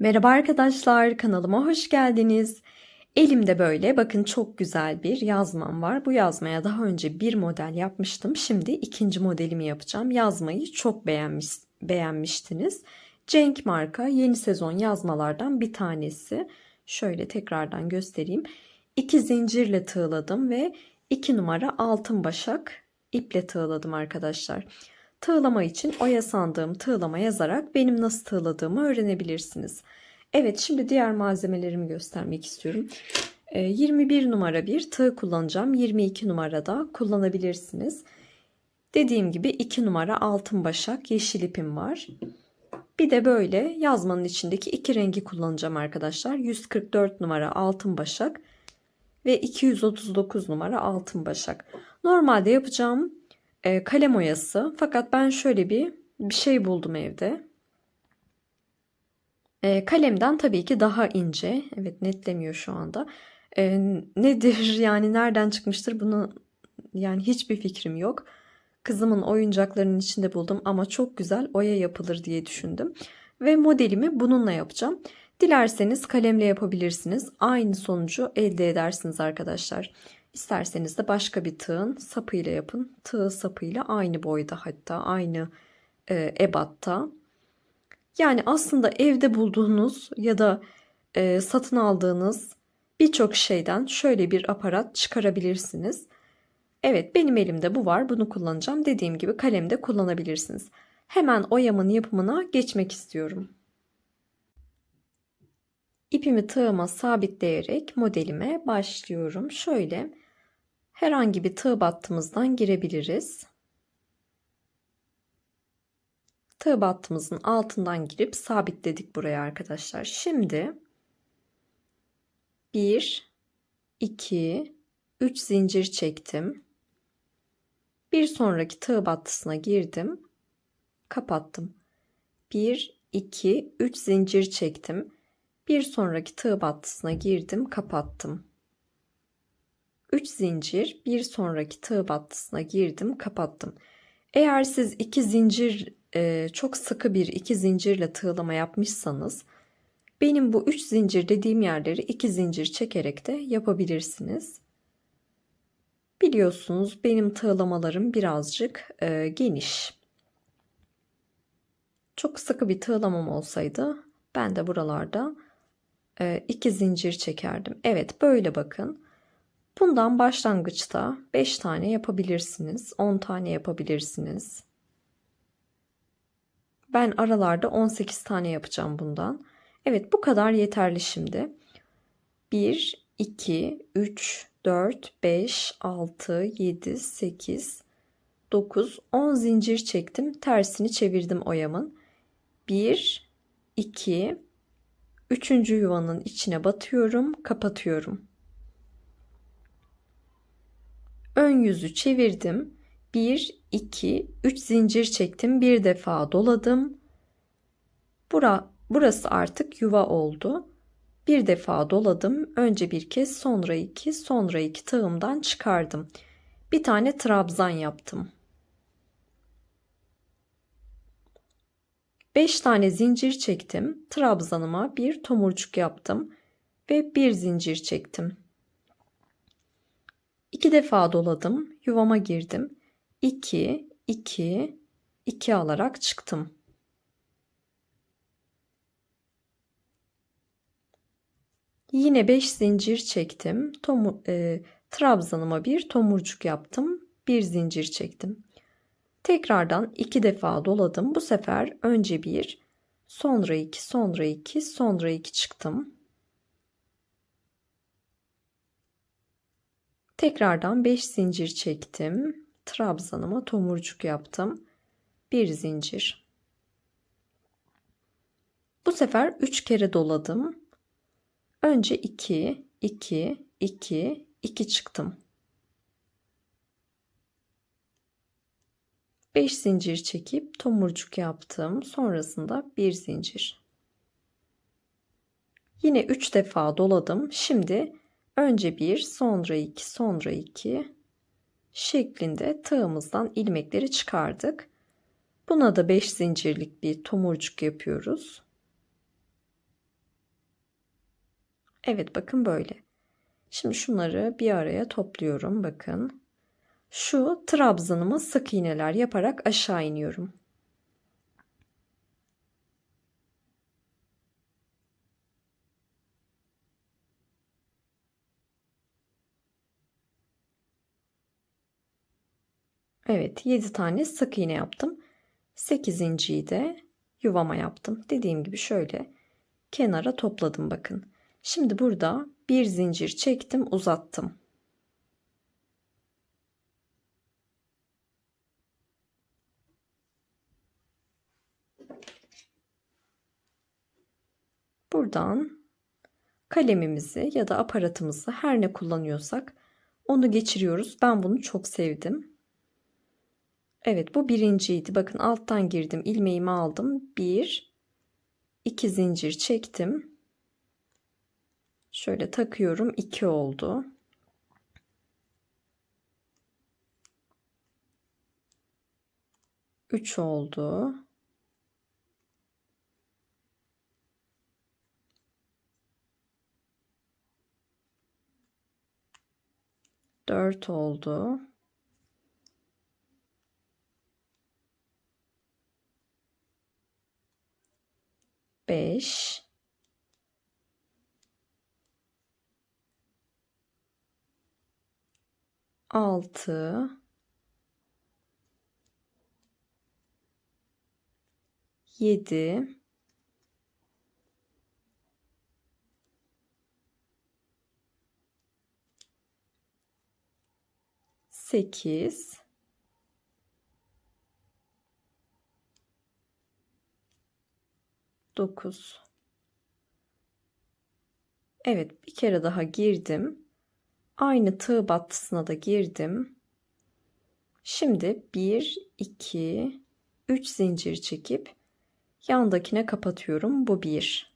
Merhaba arkadaşlar, kanalıma hoş geldiniz. Elimde böyle bakın çok güzel bir yazmam var. Bu yazmaya daha önce bir model yapmıştım. Şimdi ikinci modelimi yapacağım. Yazmayı çok beğenmiş, beğenmiştiniz. Cenk marka yeni sezon yazmalardan bir tanesi. Şöyle tekrardan göstereyim. İki zincirle tığladım ve iki numara altın başak iple tığladım arkadaşlar. Tığlama için oya sandığım tığlama yazarak benim nasıl tığladığımı öğrenebilirsiniz. Evet şimdi diğer malzemelerimi göstermek istiyorum. 21 ee, numara bir tığ kullanacağım. 22 numarada kullanabilirsiniz. Dediğim gibi 2 numara altın başak yeşil ipim var. Bir de böyle yazmanın içindeki iki rengi kullanacağım arkadaşlar. 144 numara altın başak ve 239 numara altın başak. Normalde yapacağım e, kalem oyası. Fakat ben şöyle bir bir şey buldum evde. E, kalemden tabii ki daha ince. Evet netlemiyor şu anda. E, nedir yani nereden çıkmıştır bunu yani hiçbir fikrim yok. Kızımın oyuncaklarının içinde buldum ama çok güzel oya yapılır diye düşündüm. Ve modelimi bununla yapacağım. Dilerseniz kalemle yapabilirsiniz. Aynı sonucu elde edersiniz arkadaşlar. İsterseniz de başka bir tığın sapıyla yapın. Tığ sapıyla aynı boyda hatta aynı e, ebatta. Yani aslında evde bulduğunuz ya da e, satın aldığınız birçok şeyden şöyle bir aparat çıkarabilirsiniz. Evet benim elimde bu var bunu kullanacağım. Dediğim gibi kalemde kullanabilirsiniz. Hemen oyamın yapımına geçmek istiyorum. İpimi tığıma sabitleyerek modelime başlıyorum. Şöyle herhangi bir tığ battımızdan girebiliriz. Tığ battımızın altından girip sabitledik buraya arkadaşlar. Şimdi 1 2 3 zincir çektim. Bir sonraki tığ battısına girdim. Kapattım. 1 2 3 zincir çektim. Bir sonraki tığ battısına girdim, kapattım. 3 zincir, bir sonraki tığ battısına girdim, kapattım. Eğer siz iki zincir e, çok sıkı bir iki zincirle tığlama yapmışsanız benim bu 3 zincir dediğim yerleri 2 zincir çekerek de yapabilirsiniz. Biliyorsunuz benim tığlamalarım birazcık e, geniş. Çok sıkı bir tığlamam olsaydı ben de buralarda e, iki zincir çekerdim. Evet böyle bakın. Bundan başlangıçta 5 tane yapabilirsiniz. 10 tane yapabilirsiniz. Ben aralarda 18 tane yapacağım bundan. Evet bu kadar yeterli şimdi. 1, 2, 3, 4, 5, 6, 7, 8, 9, 10 zincir çektim. Tersini çevirdim oyamın. 1, 2, Üçüncü yuvanın içine batıyorum, kapatıyorum. Ön yüzü çevirdim. 1, 2, 3 zincir çektim. Bir defa doladım. Bura, burası artık yuva oldu. Bir defa doladım. Önce bir kez, sonra iki, sonra iki tığımdan çıkardım. Bir tane trabzan yaptım. 5 tane zincir çektim. Trabzanıma bir tomurcuk yaptım ve bir zincir çektim. 2 defa doladım. Yuvama girdim. 2 2 2 alarak çıktım. Yine 5 zincir çektim. Tomu, e, trabzanıma bir tomurcuk yaptım. Bir zincir çektim. Tekrardan iki defa doladım. Bu sefer önce bir, sonra iki, sonra iki, sonra iki çıktım. Tekrardan 5 zincir çektim. Trabzanıma tomurcuk yaptım. Bir zincir. Bu sefer 3 kere doladım. Önce 2, 2, 2, 2 çıktım. 5 zincir çekip tomurcuk yaptım. Sonrasında bir zincir. Yine 3 defa doladım. Şimdi önce bir, sonra iki, sonra iki şeklinde tığımızdan ilmekleri çıkardık. Buna da 5 zincirlik bir tomurcuk yapıyoruz. Evet bakın böyle. Şimdi şunları bir araya topluyorum bakın. Şu trabzanıma sık iğneler yaparak aşağı iniyorum. Evet 7 tane sık iğne yaptım. 8.yi de yuvama yaptım. Dediğim gibi şöyle kenara topladım bakın. Şimdi burada bir zincir çektim uzattım. Buradan kalemimizi ya da aparatımızı her ne kullanıyorsak onu geçiriyoruz. Ben bunu çok sevdim. Evet bu birinciydi. Bakın alttan girdim. ilmeğimi aldım. Bir, iki zincir çektim. Şöyle takıyorum. iki oldu. Üç oldu. Dört oldu. 5 6 7 8 9 Evet bir kere daha girdim. Aynı tığ battısına da girdim. Şimdi 1 2 3 zincir çekip yandakine kapatıyorum. Bu 1.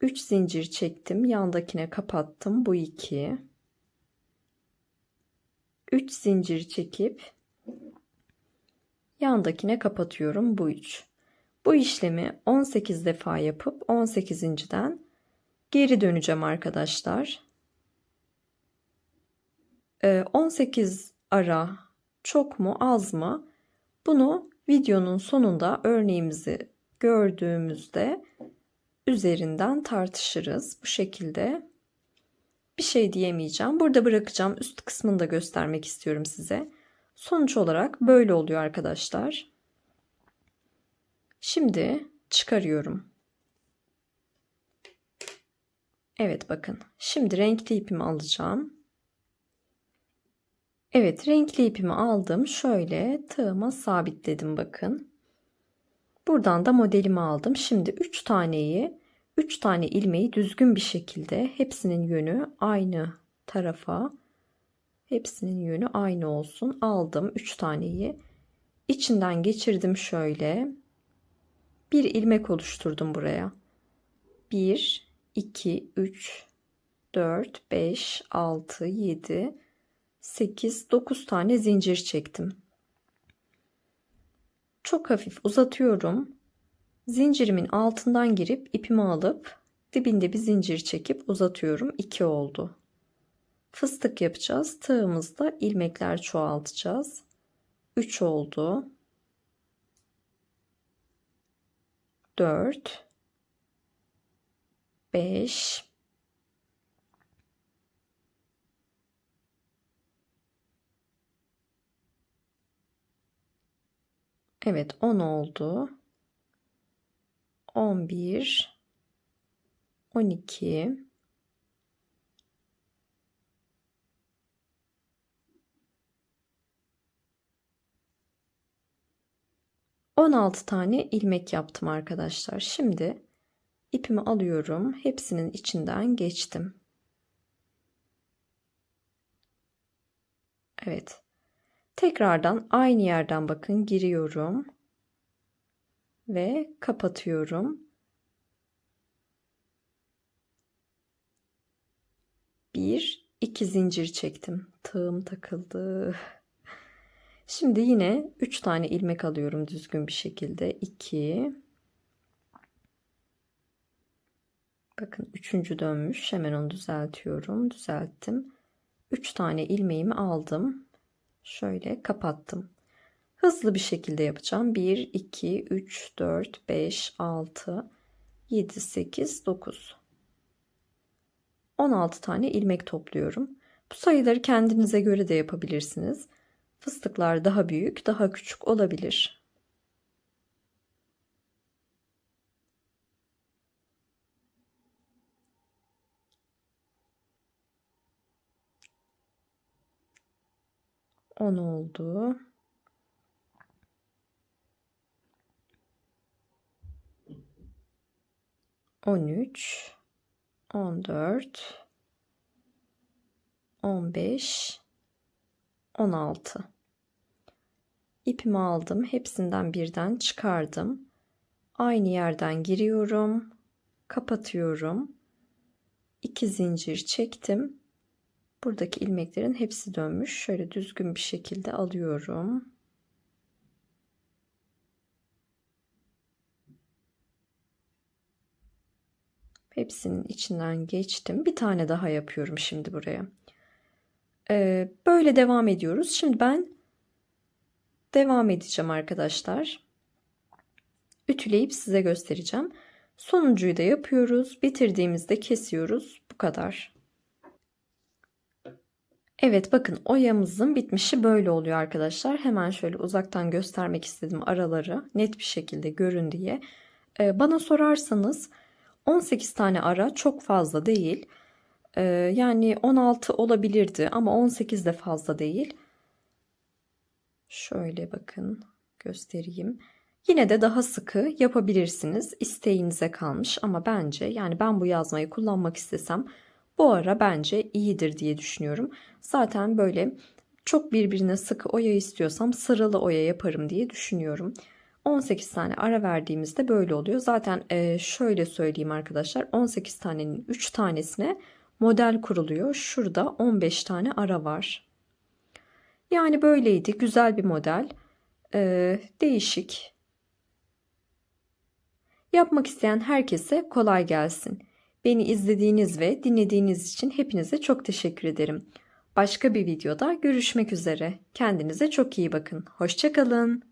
3 zincir çektim, yandakine kapattım. Bu 2. 3 zincir çekip yandakine kapatıyorum. Bu 3. Bu işlemi 18 defa yapıp 18.den geri döneceğim arkadaşlar. 18 ee, ara çok mu az mı? Bunu videonun sonunda örneğimizi gördüğümüzde üzerinden tartışırız. Bu şekilde bir şey diyemeyeceğim. Burada bırakacağım. Üst kısmını da göstermek istiyorum size. Sonuç olarak böyle oluyor arkadaşlar. Şimdi çıkarıyorum. Evet bakın. Şimdi renkli ipimi alacağım. Evet renkli ipimi aldım. Şöyle tığıma sabitledim bakın. Buradan da modelimi aldım. Şimdi 3 taneyi 3 tane ilmeği düzgün bir şekilde hepsinin yönü aynı tarafa hepsinin yönü aynı olsun. Aldım 3 taneyi. içinden geçirdim şöyle bir ilmek oluşturdum buraya. 1 2 3 4 5 6 7 8 9 tane zincir çektim. Çok hafif uzatıyorum. Zincirimin altından girip ipimi alıp dibinde bir zincir çekip uzatıyorum. 2 oldu. Fıstık yapacağız. Tığımızda ilmekler çoğaltacağız. 3 oldu. 4 5 Evet 10 oldu. 11 12 16 tane ilmek yaptım arkadaşlar. Şimdi ipimi alıyorum. Hepsinin içinden geçtim. Evet. Tekrardan aynı yerden bakın giriyorum. Ve kapatıyorum. Bir, iki zincir çektim. Tığım takıldı. Şimdi yine 3 tane ilmek alıyorum düzgün bir şekilde. 2 Bakın üçüncü dönmüş. Hemen onu düzeltiyorum. Düzelttim. Üç tane ilmeğimi aldım. Şöyle kapattım. Hızlı bir şekilde yapacağım. 1, 2, 3, 4, 5, 6, 7, 8, 9. 16 tane ilmek topluyorum. Bu sayıları kendinize göre de yapabilirsiniz. Fıstıklar daha büyük, daha küçük olabilir. On oldu. On üç, on dört, on beş, on altı. İpimi aldım. Hepsinden birden çıkardım. Aynı yerden giriyorum. Kapatıyorum. İki zincir çektim. Buradaki ilmeklerin hepsi dönmüş. Şöyle düzgün bir şekilde alıyorum. Hepsinin içinden geçtim. Bir tane daha yapıyorum şimdi buraya. Ee, böyle devam ediyoruz. Şimdi ben devam edeceğim arkadaşlar. Ütüleyip size göstereceğim. Sonuncuyu da yapıyoruz. Bitirdiğimizde kesiyoruz. Bu kadar. Evet bakın oyamızın bitmişi böyle oluyor arkadaşlar. Hemen şöyle uzaktan göstermek istedim araları net bir şekilde görün diye. Ee, bana sorarsanız 18 tane ara çok fazla değil. Ee, yani 16 olabilirdi ama 18 de fazla değil. Şöyle bakın göstereyim. Yine de daha sıkı yapabilirsiniz. İsteğinize kalmış ama bence yani ben bu yazmayı kullanmak istesem bu ara bence iyidir diye düşünüyorum. Zaten böyle çok birbirine sıkı oya istiyorsam sıralı oya yaparım diye düşünüyorum. 18 tane ara verdiğimizde böyle oluyor. Zaten e, şöyle söyleyeyim arkadaşlar 18 tanenin 3 tanesine model kuruluyor. Şurada 15 tane ara var. Yani böyleydi. Güzel bir model. Ee, değişik. Yapmak isteyen herkese kolay gelsin. Beni izlediğiniz ve dinlediğiniz için hepinize çok teşekkür ederim. Başka bir videoda görüşmek üzere. Kendinize çok iyi bakın. Hoşçakalın.